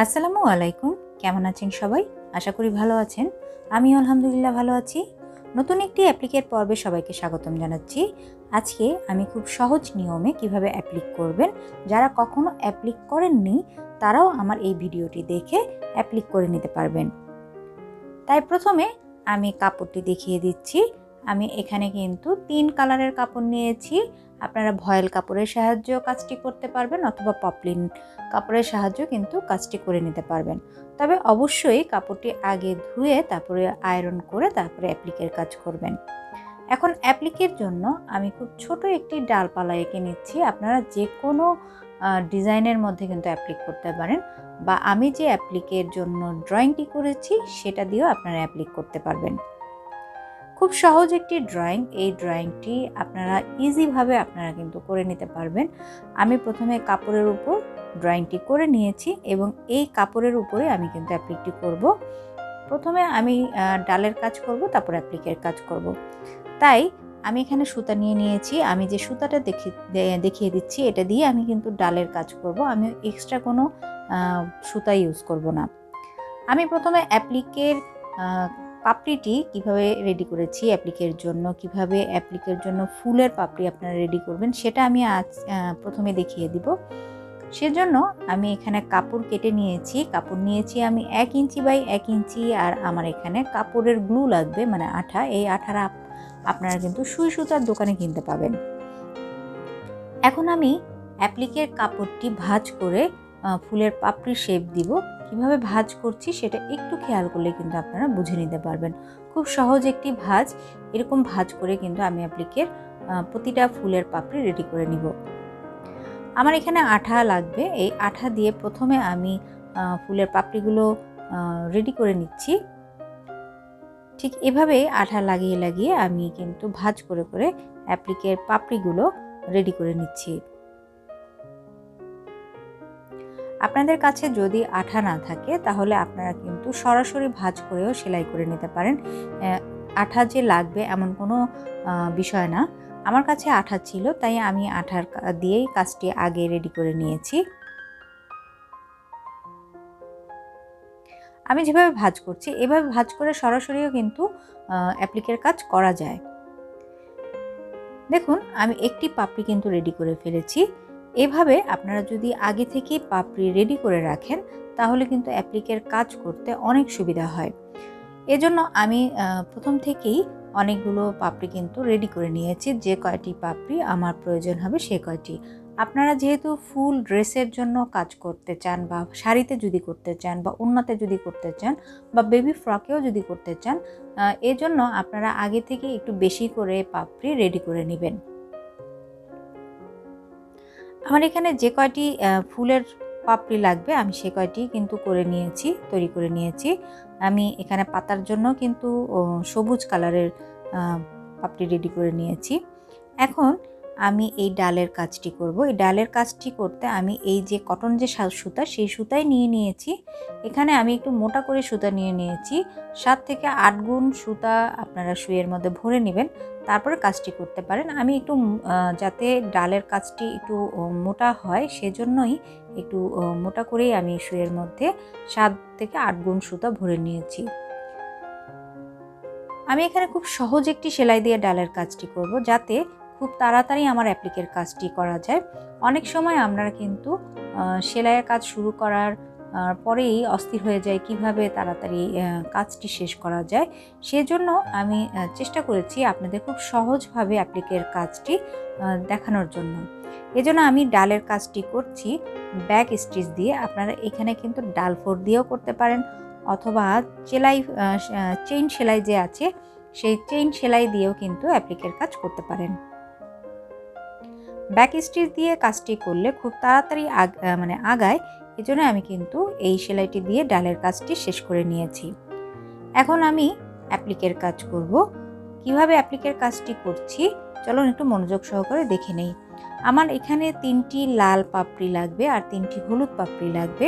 আসসালামু আলাইকুম। কেমন আছেন সবাই? আশা করি ভালো আছেন। আমি আলহামদুলিল্লাহ ভালো আছি। নতুন একটি অ্যাপ্লিকের পর্বে সবাইকে স্বাগতম জানাচ্ছি। আজকে আমি খুব সহজ নিয়মে কীভাবে অ্যাপ্লিক করবেন, যারা কখনো অ্যাপ্লিক করেননি, তারাও আমার এই ভিডিওটি দেখে অ্যাপ্লিক করে নিতে পারবেন। তাই প্রথমে আমি কাপড়টি দেখিয়ে দিচ্ছি। আমি এখানে কিন্তু তিন কালারের কাপড় নিয়েছি। আপনারা ভয়েল কাপড়ের সাহায্যেও কাজটি করতে পারবেন অথবা পপলিন কাপড়ের সাহায্যে কিন্তু কাজটি করে নিতে পারবেন। তবে অবশ্যই কাপড়টি আগে ধুয়ে, তারপরে আয়রন করে, তারপরে অ্যাপ্লিকের কাজ করবেন। এখন অ্যাপ্লিকের জন্য আমি খুব ছোট একটি ডালপালা এঁকে নিচ্ছি। আপনারা যে কোনো ডিজাইনের মধ্যে কিন্তু অ্যাপ্লিক করতে পারেন বা আমি যে অ্যাপ্লিকের জন্য ড্রয়িংটি করেছি, সেটা দিয়েও আপনারা অ্যাপ্লিক করতে পারবেন। খুব সহজ একটি ড্রয়িং এই ড্রয়িংটি আপনারা ইজিভাবে আপনারা কিন্তু করে নিতে পারবেন। আমি প্রথমে কাপড়ের উপর ড্রয়িংটি করে নিয়েছি এবং এই কাপড়ের উপরে আমি কিন্তু অ্যাপ্লিকটি করব। প্রথমে আমি ডালের কাজ করব, তারপর অ্যাপ্লিকের কাজ করব। তাই আমি এখানে সুতা নিয়ে নিয়েছি। আমি যে সুতাটা দেখি দেখিয়ে দিচ্ছি, এটা দিয়ে আমি কিন্তু ডালের কাজ করব। আমি এক্সট্রা কোনো সুতা ইউজ করব না। আমি প্রথমে অ্যাপ্লিকের পাপড়িটি কীভাবে রেডি করেছি, অ্যাপ্লিকের জন্য, কীভাবে অ্যাপ্লিকের জন্য ফুলের পাপড়ি আপনারা রেডি করবেন, সেটা আমি আজ প্রথমে দেখিয়ে দিব। সেজন্য আমি এখানে কাপড় কেটে নিয়েছি, কাপড় নিয়েছি আমি এক ইঞ্চি বাই এক ইঞ্চি, আর আমার এখানে কাপড়ের গ্লু লাগবে মানে আঠা, এই আঠারা আপনারা কিন্তু সুই সুতার দোকানে কিনতে পাবেন। এখন আমি অ্যাপ্লিকের কাপড়টি ভাজ করে ফুলের পাপড়ি শেপ দিব। কীভাবে ভাজ করছি সেটা একটু খেয়াল করলে কিন্তু আপনারা বুঝে নিতে পারবেন। খুব সহজ একটি ভাজ, এরকম ভাজ করে কিন্তু আমি অ্যাপ্লিকের প্রতিটা ফুলের পাপড়ি রেডি করে নিব। আমার এখানে আঠা লাগবে, এই আঠা দিয়ে প্রথমে আমি ফুলের পাপড়িগুলো রেডি করে নিচ্ছি। ঠিক এভাবে আঠা লাগিয়ে লাগিয়ে আমি কিন্তু ভাজ করে করে অ্যাপ্লিকের পাপড়িগুলো রেডি করে নিচ্ছি। আপনাদের কাছে যদি আঠা না থাকে, তাহলে আপনারা কিন্তু সরাসরি ভাজ করেও সেলাই করে নিতে পারেন। আঠা যে লাগবে এমন কোনো বিষয় না। আমার কাছে আঠা ছিল, তাই আমি আঠার দিয়েই কাজটি আগে রেডি করে নিয়েছি। আমি যেভাবে ভাজ করছি, এভাবে ভাজ করে সরাসরিও কিন্তু অ্যাপ্লিকের কাজ করা যায়। দেখুন, আমি একটি পাপড়ি কিন্তু রেডি করে ফেলেছি। এভাবে আপনারা যদি আগে থেকে পাপড়ি রেডি করে রাখেন, তাহলে কিন্তু অ্যাপ্লিকের কাজ করতে অনেক সুবিধা হয়। এজন্য আমি প্রথম থেকেই অনেকগুলো পাপড়ি কিন্তু রেডি করে নিয়েছি। যে কয়টি পাপড়ি আমার প্রয়োজন হবে সে কয়টি। আপনারা যেহেতু ফুল ড্রেসের জন্য কাজ করতে চান বা শাড়িতে যদি করতে চান বা উন্নতে যদি করতে চান বা বেবি ফ্রকেও যদি করতে চান এজন্য আপনারা আগে থেকে একটু বেশি করে পাপড়ি রেডি করে নেবেন। আমার এখানে যে কয়টি ফুলের পাপড়ি লাগবে আমি সে কয়টি কিন্তু করে নিয়েছি, তৈরি করে নিয়েছি। আমি এখানে পাতার জন্য কিন্তু সবুজ কালারের পাপড়ি রেডি করে নিয়েছি। এখন আমি এই ডালের কাজটি করব। এই ডালের কাজটি করতে আমি এই যে কটন যে সুতা, সেই সুতাই নিয়ে নিয়েছি। এখানে আমি একটু মোটা করে সুতা নিয়ে নিয়েছি। সাত থেকে আট গুণ সুতা আপনারা শুয়ের মধ্যে ভরে নেবেন, তারপরে কাজটি করতে পারেন। আমি একটু যাতে ডালের কাজটি একটু মোটা হয়, সেজন্যই একটু মোটা করেই আমি শুয়ের মধ্যে সাত থেকে আট গুণ সুতা ভরে নিয়েছি। আমি এখানে খুব সহজ একটি সেলাই দিয়ে ডালের কাজটি করব, যাতে খুব তাড়াতাড়ি আমার অ্যাপ্লিকের কাজটি করা যায়। অনেক সময় আমরা কিন্তু সেলাইয়ের কাজ শুরু করার পরেই অস্থির হয়ে যায় কীভাবে তাড়াতাড়ি কাজটি শেষ করা যায়। সেজন্য আমি চেষ্টা করেছি আপনাদের খুব সহজভাবে অ্যাপ্লিকের কাজটি দেখানোর জন্য। এজন্য আমি ডালের কাজটি করছি, ব্যাক স্টিচ দিয়ে। আপনারা এখানে কিন্তু ডাল ফোর দিয়েও করতে পারেন অথবা সেলাই চেইন সেলাই যে আছে, সেই চেইন সেলাই দিয়েও কিন্তু অ্যাপ্লিকের কাজ করতে পারেন। ব্যাক স্টিচ দিয়ে কাজটি করলে খুব তাড়াতাড়ি আগ মানে আগায়, এজন্য আমি কিন্তু এই সেলাইটি দিয়ে ডালের কাজটি শেষ করে নিয়েছি। এখন আমি অ্যাপ্লিকের কাজ করব। কীভাবে অ্যাপ্লিকের কাজটি করছি? চলুন একটু মনোযোগ সহকারে দেখে নেই। আমার এখানে তিনটি লাল পাপড়ি লাগবে আর তিনটি হলুদ পাপড়ি লাগবে।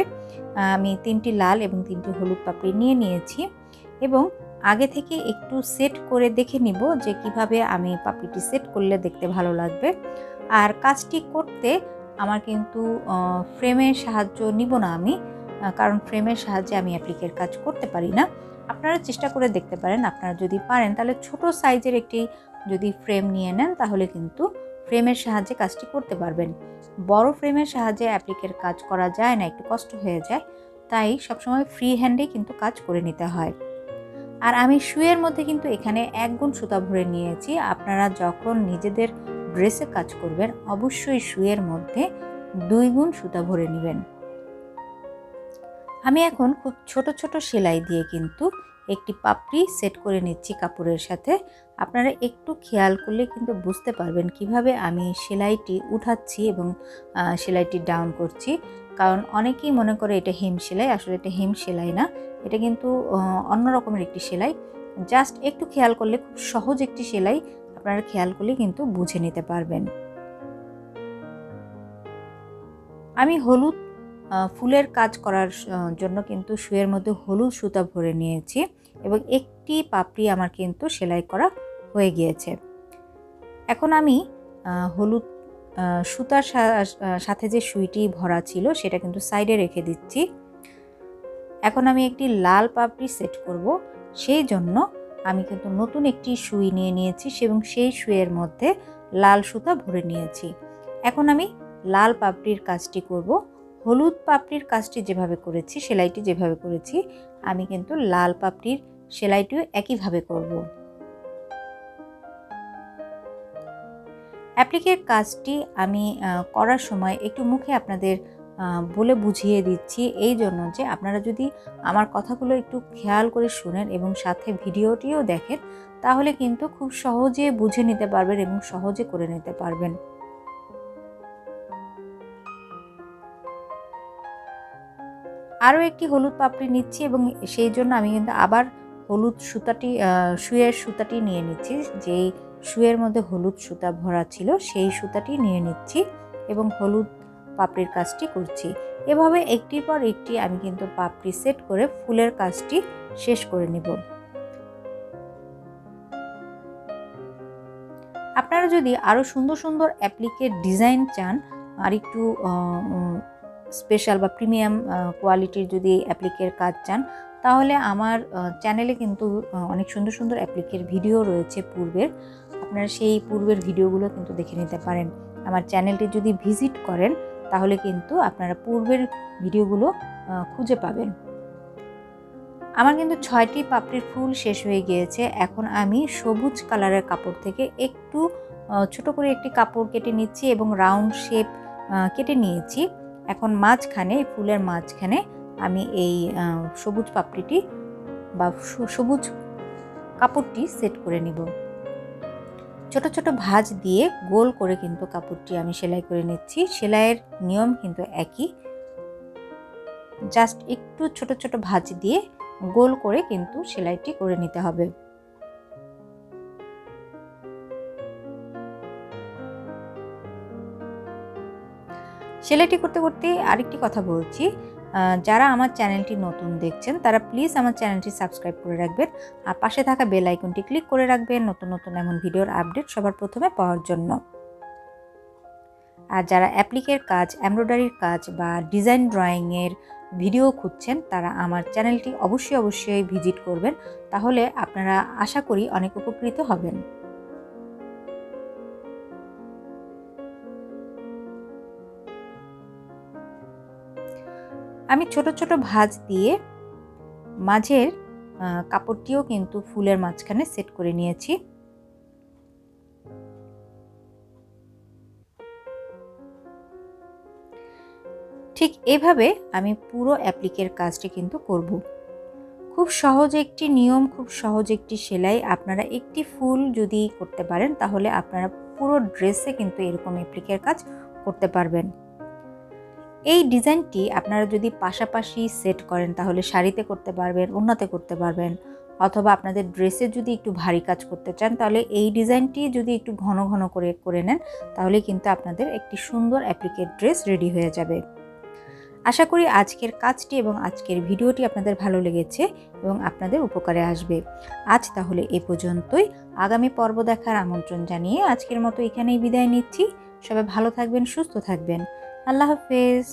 আমি তিনটি লাল এবং তিনটি হলুদ পাপড়ি নিয়ে নিয়েছি এবং আগে থেকে একটু সেট করে দেখে নিব যে কীভাবে আমি পাপড়িটি সেট করলে দেখতে ভালো লাগবে। আর কাজটি করতে আমার কিন্তু ফ্রেমের সাহায্য নিব না আমি কারণ ফ্রেমের সাহায্যে আমি অ্যাপ্লিকের কাজ করতে পারি না। আপনারা চেষ্টা করে দেখতে পারেন, আপনারা যদি পারেন তাহলে ছোট সাইজের একটি যদি ফ্রেম নিয়ে নেন তাহলে কিন্তু ফ্রেমের সাহায্যে কাজটি করতে পারবেন। বড় ফ্রেমের সাহায্যে অ্যাপ্লিকের কাজ করা যায় না, একটু কষ্ট হয়ে যায়, তাই সবসময় ফ্রি হ্যান্ডে কিন্তু কাজ করে নিতে হয়। আর আমি শুয়ের মধ্যে কিন্তু এখানে এক গুণ সুতা ভরে নিয়েছি, আপনারা যখন নিজেদের ড্রেসে কাজ করবেন, অবশ্যই শুয়ের মধ্যে দুই গুণ সুতা ভরে নেবেন। আমি এখন খুব ছোট ছোট সেলাই দিয়ে কিন্তু একটি পাপড়ি সেট করে নিচ্ছি কাপড়ের সাথে। আপনারা একটু খেয়াল করলে কিন্তু বুঝতে পারবেন কীভাবে আমি সেলাইটি উঠাচ্ছি এবং সেলাইটি ডাউন করছি। কারণ অনেকেই মনে করে এটা হেম সেলাই, আসলে এটা হেম সেলাই না। এটা কিন্তু অন্য রকমের একটি সেলাই। জাস্ট একটু খেয়াল করলে খুব সহজ একটি সেলাই আপনারা খেয়াল কিন্তু বুঝে নিতে পারবেন। আমি হলুদ ফুলের কাজ করার জন্য কিন্তু শুয়ের মধ্যে হলুদ সুতা ভরে নিয়েছি এবং একটি পাপড়ি আমার কিন্তু সেলাই করা হয়ে গিয়েছে। এখন আমি হলুদ সুতার সাথে যে সুইটি ভরা ছিল সেটা কিন্তু সাইডে রেখে দিচ্ছি। এখন আমি একটি লাল পাপড়ি সেট করব, সেই জন্য আমি কিন্তু নতুন একটি সুই নিয়ে নিয়েছি এবং সেই সুইয়ের মধ্যে লাল সুতা ভরে নিয়েছি। এখন আমি লাল পাপড়ির কাজটি করব। হলুদ পাপড়ির কাজটি যেভাবে করেছি, সেলাইটি যেভাবে করেছি, আমি কিন্তু লাল পাপড়ির সেলাইটিও একইভাবে করব। অ্যাপ্লিকের কাজটি আমি করার সময় একটু মুখে আপনাদের বলে বুঝিয়ে দিচ্ছি এই জন্য যে আপনারা যদি আমার কথাগুলো একটু খেয়াল করে শুনেন এবং সাথে ভিডিওটিও দেখেন, তাহলে কিন্তু খুব সহজে বুঝে নিতে পারবেন এবং সহজে করে নিতে পারবেন। আরও একটি হলুদ পাপড়ি নিচ্ছি এবং সেই জন্য আমি কিন্তু আবার হলুদ সুতাটি শুয়ের সুতাটি নিয়ে নিচ্ছি, যেই শুয়ের মধ্যে হলুদ সুতা ভরা ছিল, সেই সুতাটি নিয়ে নিচ্ছি এবং হলুদ পাপড়ির কাজটি করছি। এভাবে একটির পর একটি আমি কিন্তু পাপড়ি সেট করে ফুলের কাজটি শেষ করে নেব। আপনারা যদি আরও সুন্দর সুন্দর অ্যাপ্লিকের ডিজাইন চান, আর একটু স্পেশাল বা প্রিমিয়াম কোয়ালিটির যদি অ্যাপ্লিকের কাজ চান, তাহলে আমার চ্যানেলে কিন্তু অনেক সুন্দর সুন্দর অ্যাপ্লিকের ভিডিও রয়েছে পূর্বের। আপনারা সেই পূর্বের ভিডিওগুলো কিন্তু দেখে নিতে পারেন। আমার চ্যানেলটি যদি ভিজিট করেন তাহলে কিন্তু আপনারা পূর্বের ভিডিওগুলো খুঁজে পাবেন। আমার কিন্তু ছয়টি পাপড়ির ফুল শেষ হয়ে গিয়েছে। এখন আমি সবুজ কালারের কাপড় থেকে একটু ছোট করে একটি কাপড় কেটে নিচ্ছি এবং রাউন্ড শেপ কেটে নিয়েছি। এখন মাঝখানে, ফুলের মাঝখানে আমি এই সবুজ পাপড়িটি বা সবুজ কাপড়টি সেট করে নিব। ছোট ছোট ভাঁজ দিয়ে গোল করে কিন্তু কাপড়টি আমি সেলাই করে নিচ্ছি। সেলাইয়ের নিয়ম কিন্তু একই। জাস্ট একটু ছোট ছোট ভাঁজ দিয়ে গোল করে কিন্তু সেলাইটি করে নিতে হবে। সেলাইটি করতে করতে আরেকটি কথা বলছি। যারা আমার চ্যানেলটি নতুন দেখছেন, তারা প্লিজ আমার চ্যানেলটি সাবস্ক্রাইব করে রাখবেন আর পাশে থাকা বেল আইকনটি ক্লিক করে রাখবেন নতুন নতুন এমন ভিডিওর আপডেট সবার প্রথমে পাওয়ার জন্য। আর যারা অ্যাপ্লিকের কাজ এমব্রয়ডারির কাজ বা ডিজাইন ড্রয়িংয়ের ভিডিও খুঁজছেন, তারা আমার চ্যানেলটি অবশ্যই অবশ্যই ভিজিট করবেন। তাহলে আপনারা আশা করি অনেক উপকৃত হবেন। আমি ছোট ছোট ভাঁজ দিয়ে মাঝের কাপড়টিও কিন্তু ফুলের মাঝখানে সেট করে নিয়েছি। ঠিক এভাবে আমি পুরো অ্যাপ্লিকের কাজটি কিন্তু করব। খুব সহজ একটি নিয়ম, খুব সহজ একটি সেলাই। আপনারা একটি ফুল যদি করতে পারেন, তাহলে আপনারা পুরো ড্রেসে কিন্তু এরকম অ্যাপ্লিকের কাজ করতে পারবেন। এই ডিজাইনটি আপনারা যদি পাশাপাশি সেট করেন, তাহলে শাড়িতে করতে পারবেন অন্যতে করতে পারবেন, অথবা আপনাদের ড্রেসে যদি একটু ভারী কাজ করতে চান, তাহলে এই ডিজাইনটি যদি একটু ঘন ঘন করে করে নেন, তাহলে কিন্তু আপনাদের একটি সুন্দর অ্যাপ্লিকেট ড্রেস রেডি হয়ে যাবে। আশা করি আজকের কাজটি এবং আজকের ভিডিওটি আপনাদের ভালো লেগেছে এবং আপনাদের উপকারে আসবে। আজ তাহলে এ পর্যন্তই। আগামী পর্ব দেখার আমন্ত্রণ জানিয়ে আজকের মতো এখানেই বিদায় নিচ্ছি। সবাই ভালো থাকবেন, সুস্থ থাকবেন। আল্লাহ হাফেজ।